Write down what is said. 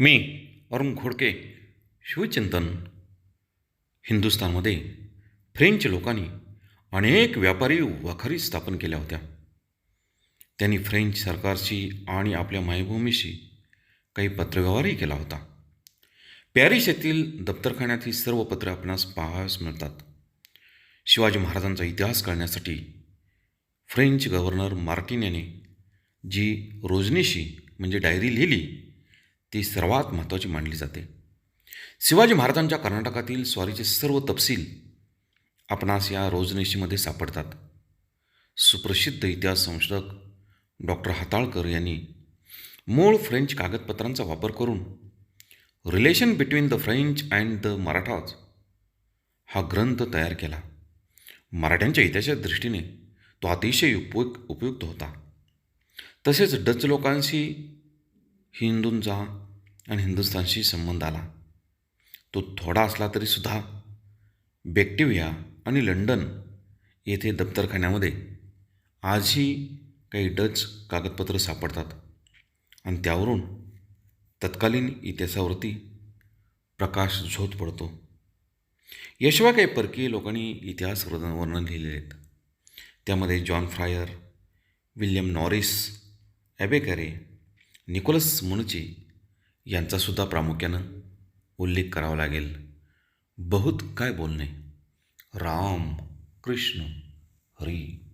मी अरुण घोडके शिवचिंतन हिंदुस्थानमध्ये फ्रेंच लोकांनी अनेक व्यापारी वखारी स्थापन केल्या होत्या. त्यांनी फ्रेंच सरकारशी आणि आपल्या मायभूमीशी काही पत्रव्यवहारही केला होता. पॅरिस येथील दप्तरखान्यात ही सर्व पत्रे आपणास पाहावयास मिळतात. शिवाजी महाराजांचा इतिहास कळण्यासाठी फ्रेंच गव्हर्नर मार्टिन याने जी रोजनीशी म्हणजे डायरी लिहिली ती सर्वात महत्त्वाची मानली जाते. शिवाजी महाराजांच्या कर्नाटकातील स्वारीचे सर्व तपशील आपणास या रोजनिशीमध्ये सापडतात. सुप्रसिद्ध इतिहास संशोधक डॉक्टर हाताळकर यांनी मूळ फ्रेंच कागदपत्रांचा वापर करून relation between the French and the Marathas हा ग्रंथ तयार केला. मराठ्यांच्या इतिहासाच्या दृष्टीने तो अतिशय उपयुक्त उपयुक्त होता. तसेच डच लोकांशी हिंदूंचा आणि हिंदुस्थानशी संबंध आला. तो थोडा असला तरीसुद्धा बॅक्टेरिया आणि लंडन येथे दप्तरखान्यामध्ये आजही काही डच कागदपत्रं सापडतात आणि त्यावरून तत्कालीन इतिहासावरती प्रकाश झोत पडतो. याशिवाय काही परकीय लोकांनी इतिहास वर्णन लिहिलेले आहेत. त्यामध्ये John Fryer William Norris Abbe Carre Nicholas Manucci यांचासुद्धा प्रामुख्यानं उल्लेख करावा लागेल. बहुत काय बोलणे? राम कृष्ण हरी.